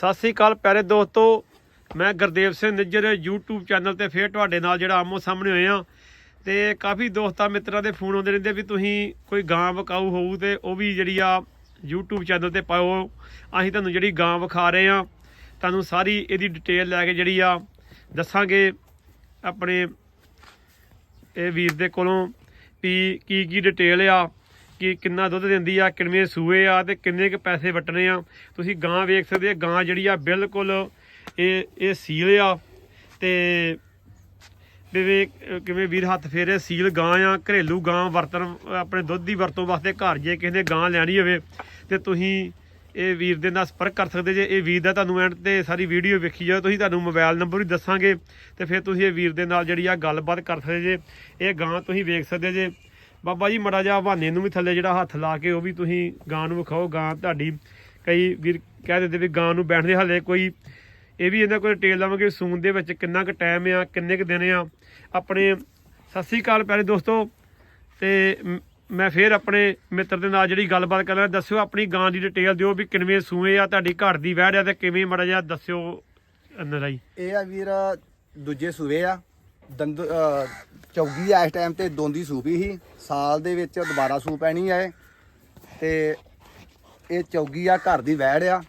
ਸਤਿ ਸ੍ਰੀ ਅਕਾਲ ਪਿਆਰੇ ਦੋਸਤੋ। ਮੈਂ ਗੁਰਦੇਵ ਸਿੰਘ ਨਿੱਜਰ, YouTube ਚੈਨਲ ਤੇ ਫੇਰ ਤੁਹਾਡੇ ਨਾਲ ਜਿਹੜਾ ਆਮੋ ਸਾਹਮਣੇ ਹੋਏ ਆ ਤੇ ਕਾਫੀ ਦੋਸਤਾਂ ਮਿੱਤਰਾਂ ਦੇ ਫੋਨ ਆਉਂਦੇ ਰਹਿੰਦੇ ਵੀ ਤੁਸੀਂ ਕੋਈ ਗਾਂ ਵਿਕਾਊ ਹੋਊ ਤੇ ਉਹ ਵੀ ਜਿਹੜੀ ਆ YouTube ਚੈਨਲ ਤੇ ਪਾਓ ਅਸੀਂ ਤੁਹਾਨੂੰ ਜਿਹੜੀ ਗਾਂ ਵਿਖਾ ਰਹੇ ਆ ਤੁਹਾਨੂੰ ਸਾਰੀ ਇਹਦੀ ਡਿਟੇਲ ਲੈ ਕੇ ਜਿਹੜੀ ਆ ਦੱਸਾਂਗੇ ਆਪਣੇ ਇਹ ਵੀਰ ਦੇ ਕੋਲੋਂ ਵੀ ਕੀ ਕੀ ਡਿਟੇਲ ਆ। ਕਿ ਕਿੰਨਾ ਦੁੱਧ ਦਿੰਦੀ ਆ, ਕਿੰਨੇ ਸੂਏ ਆ ਤੇ ਕਿੰਨੇ ਕੁ ਪੈਸੇ ਵਟਣੇ ਆ। ਤੁਸੀਂ ਗਾਂ ਵੇਖ ਸਕਦੇ ਆ, ਗਾਂ ਜਿਹੜੀ ਆ ਬਿਲਕੁਲ ਇਹ ਇਹ ਸੀਲ ਆ ਤੇ ਜਿਵੇਂ, ਕਿਵੇਂ ਵੀਰ ਹੱਥ ਫੇਰੇ ਸੀਲ ਗਾਂ ਆ, ਘਰੇਲੂ ਗਾਂ ਵਰਤਣ, ਆਪਣੇ ਦੁੱਧ ਦੀ ਵਰਤੋਂ ਵਾਸਤੇ ਘਰ ਜੇ ਕਿਸੇ ਨੇ ਗਾਂ ਲੈਣੀ ਹੋਵੇ ਤੇ ਤੁਸੀਂ ਇਹ ਵੀਰ ਦੇ ਨਾਲ ਸੰਪਰਕ ਕਰ ਸਕਦੇ ਜੇ। ਇਹ ਵੀਰ ਦਾ ਤੁਹਾਨੂੰ ਐਂਡ ਤੇ ਸਾਰੀ ਵੀਡੀਓ ਵੇਖੀ ਜਾਓ ਤੁਸੀਂ ਤੁਹਾਨੂੰ ਮੋਬਾਈਲ ਨੰਬਰ ਵੀ ਦੱਸਾਂਗੇ ਤੇ ਫਿਰ ਤੁਸੀਂ ਇਹ ਵੀਰ ਦੇ ਨਾਲ ਜਿਹੜੀ ਆ ਗੱਲਬਾਤ ਕਰ ਸਕਦੇ ਜੇ। ਇਹ ਗਾਂ ਤੁਸੀਂ ਵੇਖ ਸਕਦੇ ਜੇ। ਬਾਬਾ ਜੀ, ਮੜਾ ਜਾ ਬਹਾਨੇ ਨੂੰ ਵੀ ਥੱਲੇ ਜਿਹੜਾ ਹੱਥ ਲਾ ਕੇ ਉਹ ਵੀ ਤੁਸੀਂ ਗਾਂ ਨੂੰ ਵਿਖਾਓ, ਗਾਂ ਤੁਹਾਡੀ ਕਈ ਵੀਰ ਕਹਿ ਦਿੰਦੇ ਵੀ ਗਾਂ ਨੂੰ ਬੈਠਦੇ ਹਲੇ ਕੋਈ, ਇਹ ਵੀ ਇਹਨਾਂ ਕੋਲ ਡਿਟੇਲ ਲਵਾਂਗੇ ਸੂਨ ਦੇ ਵਿੱਚ ਕਿੰਨਾ ਕੁ ਟਾਈਮ ਆ, ਕਿੰਨੇ ਕੁ ਦਿਨ ਆ। ਆਪਣੇ ਸਤਿ ਸ੍ਰੀ ਅਕਾਲ ਪਿਆਰੇ ਦੋਸਤੋ, ਤੇ ਮ- ਮੈਂ ਫੇਰ ਆਪਣੇ ਮਿੱਤਰ ਦੇ ਨਾਲ ਜਿਹੜੀ ਗੱਲਬਾਤ ਕਰਨਾ, ਦੱਸਿਓ ਆਪਣੀ ਗਾਂ ਦੀ ਡਿਟੇਲ ਦਿਓ ਵੀ ਕਿਵੇਂ ਸੂਏ ਆ, ਤੁਹਾਡੀ ਘਰ ਦੀ ਵਹਿੜ ਆ ਤੇ ਕਿਵੇਂ ਮੜਾ ਜਾ ਦੱਸਿਓ ਨਰਾਈ ਇਹ ਆ ਵੀਰ, ਦੂਜੇ ਸੂਵੇ ਆ। ਦੰਦ ਅਹ ਚੌਗੀ ਆ ਇਸ ਟਾਈਮ ਤੇ ਦੋਂਦੀ ਸੂਪੀ ਸੀ। ਸਾਲ ਦੇ ਵਿੱਚ ਦੁਬਾਰਾ ਸੂ ਪੈਣੀ ਆ ਇਹ ਤੇ ਇਹ ਚੌਗੀ ਆ ਘਰ ਦੀ ਵੈੜ ਆ।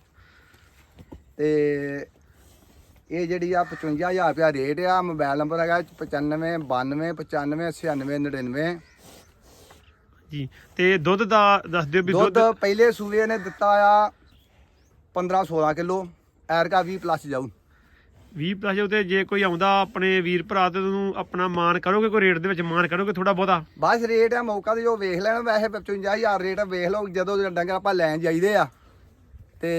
ਤੇ ਇਹ ਜਿਹੜੀ ਆ 55000 ਰੁਪਇਆ ਰੇਟ ਆ ਮੋਬਾਈਲ ਨੰਬਰ ਹੈਗਾ 95 92 95 96 99 ਜੀ ਤੇ ਦੁੱਧ ਦਾ ਦੱਸ ਦਿਓ ਵੀ ਦੁੱਧ ਦੁੱਧ ਪਹਿਲੇ ਸੂਵੇ ਨੇ ਦਿੱਤਾ ਆ 15 16 ਕਿਲੋ। ਐਰਕਾ 20 ਪਲੱਸ ਜਾਊ। 20 ਪਲੱਸ ਤੇ ਜੇ ਕੋਈ ਆਉਂਦਾ ਆਪਣੇ ਵੀਰ ਭਰਾ ਤੇ ਤੁਹਾਨੂੰ ਆਪਣਾ ਮਾਨ ਕਰੋਗੇ ਕੋਈ ਰੇਟ ਦੇ ਵਿੱਚ ਮਾਨ ਕਰੋਗੇ ਥੋੜਾ ਬਹੁਤਾ? ਬਸ ਰੇਟ ਆ ਮੌਕਾ ਤੇ ਜੋ ਵੇਖ ਲੈਣਾ ਵੈਸੇ 55000 ਰੇਟ ਵੇਖ ਲਓ ਜਦੋਂ ਡੰਗਰ ਆਪਾਂ ਲੈਣ ਜਾਈਦੇ ਆ। ਤੇ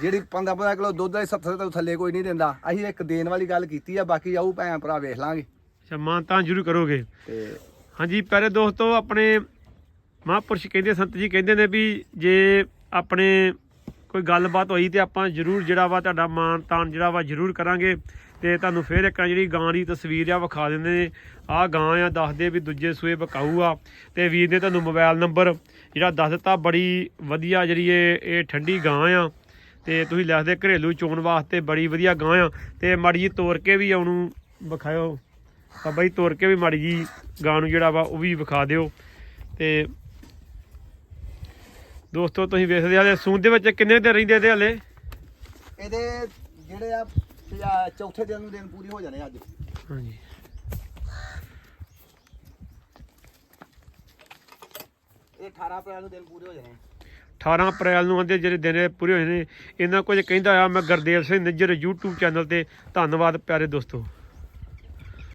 ਜਿਹੜੀ 15 15 ਕਿਲੋ ਦੁੱਧ ਦੇ 70 ਤੋਂ ਥੱਲੇ ਕੋਈ ਨਹੀਂ ਦਿੰਦਾ। ਅਸੀਂ ਇੱਕ ਦੇਣ ਵਾਲੀ ਗੱਲ ਕੀਤੀ ਆ ਬਾਕੀ ਆਊ ਭੈਣ ਭਰਾ ਵੇਖ ਲਾਂਗੇ। ਅੱਛਾ ਮਾਨ ਤਾਂ ਜ਼ਰੂਰ ਕਰੋਗੇ। ਤੇ ਹਾਂਜੀ ਪਿਆਰੇ ਦੋਸਤੋ ਆਪਣੇ ਮਹਾਂਪੁਰਸ਼ ਕਹਿੰਦੇ ਸੰਤ ਜੀ ਕਹਿੰਦੇ ਨੇ ਵੀ ਜੇ ਆਪਣੇ ਕੋਈ ਗੱਲਬਾਤ ਹੋਈ ਤੇ ਆਪਾਂ ਜ਼ਰੂਰ ਜਿਹੜਾ ਵਾ ਤੁਹਾਡਾ ਮਾਨ ਤਾਨ ਜਿਹੜਾ ਵਾ ਜ਼ਰੂਰ ਕਰਾਂਗੇ ਤੇ ਤੁਹਾਨੂੰ ਫੇਰ ਇੱਕ ਜਿਹੜੀ ਗਾਂ ਦੀ ਤਸਵੀਰ ਆ ਵਿਖਾ ਦਿੰਦੇ ਨੇ। ਆਹ ਗਾਂ ਆ, ਦੱਸਦੇ ਵੀ ਦੂਜੇ ਸੂਏ ਬਕਾਊ ਆ। ਤੇ ਵੀਰ ਨੇ ਤੁਹਾਨੂੰ ਮੋਬਾਈਲ ਨੰਬਰ ਜਿਹੜਾ ਦੱਸ ਦਿੱਤਾ, ਬੜੀ ਵਧੀਆ ਜਿਹੜੀ ਇਹ ਇਹ ਠੰਡੀ ਗਾਂ ਆ। ਤੇ ਤੁਸੀਂ ਲਿਖਦੇ ਘਰੇਲੂ ਚੋਣ ਵਾਸਤੇ ਬੜੀ ਵਧੀਆ ਗਾਂ ਆ। ਤੇ ਮਾੜੀ ਜੀ ਤੋੜ ਕੇ ਵੀ ਉਹਨੂੰ ਵਿਖਾਇਓ। ਤਾਂ ਬਈ ਤੋੜ ਕੇ ਵੀ ਮਾੜੀ ਜੀ ਗਾਂ ਨੂੰ ਜਿਹੜਾ ਵਾ ਉਹ ਵੀ ਵਿਖਾ ਦਿਓ। ਤੇ ਦੋਸਤੋ ਤੁਸੀਂ ਵੇਖਦੇ ਆ ਸੂਨ ਦੇ ਵਿੱਚ ਕਿੰਨੇ ਦਿਨ ਰਹਿੰਦੇ ਇਹਦੇ ਹਲੇ? ਇਹਦੇ ਜਿਹੜੇ ਆ ਚੌਥੇ ਦਿਨ ਨੂੰ ਦਿਨ ਪੂਰੀ ਹੋ ਜਾਣੇ ਅੱਜ। ਹਾਂਜੀ। ਇਹ 18 ਅਪ੍ਰੈਲ ਨੂੰ ਦਿਨ ਪੂਰੇ ਹੋ ਜਾਣੇ 18 ਅਪ੍ਰੈਲ ਨੂੰ ਆਂਦੇ ਜਿਹੜੇ ਦਿਨ ਇਹ ਪੂਰੇ ਹੋਏ ਨੇ ਇਹਨਾਂ ਕੁਝ ਕਹਿੰਦਾ ਆ ਮੈਂ ਗੁਰਦੇਵ ਸਿੰਘ ਨਿੱਜਰ YouTube ਚੈਨਲ ਤੇ ਧੰਨਵਾਦ ਪਿਆਰੇ ਦੋਸਤੋ।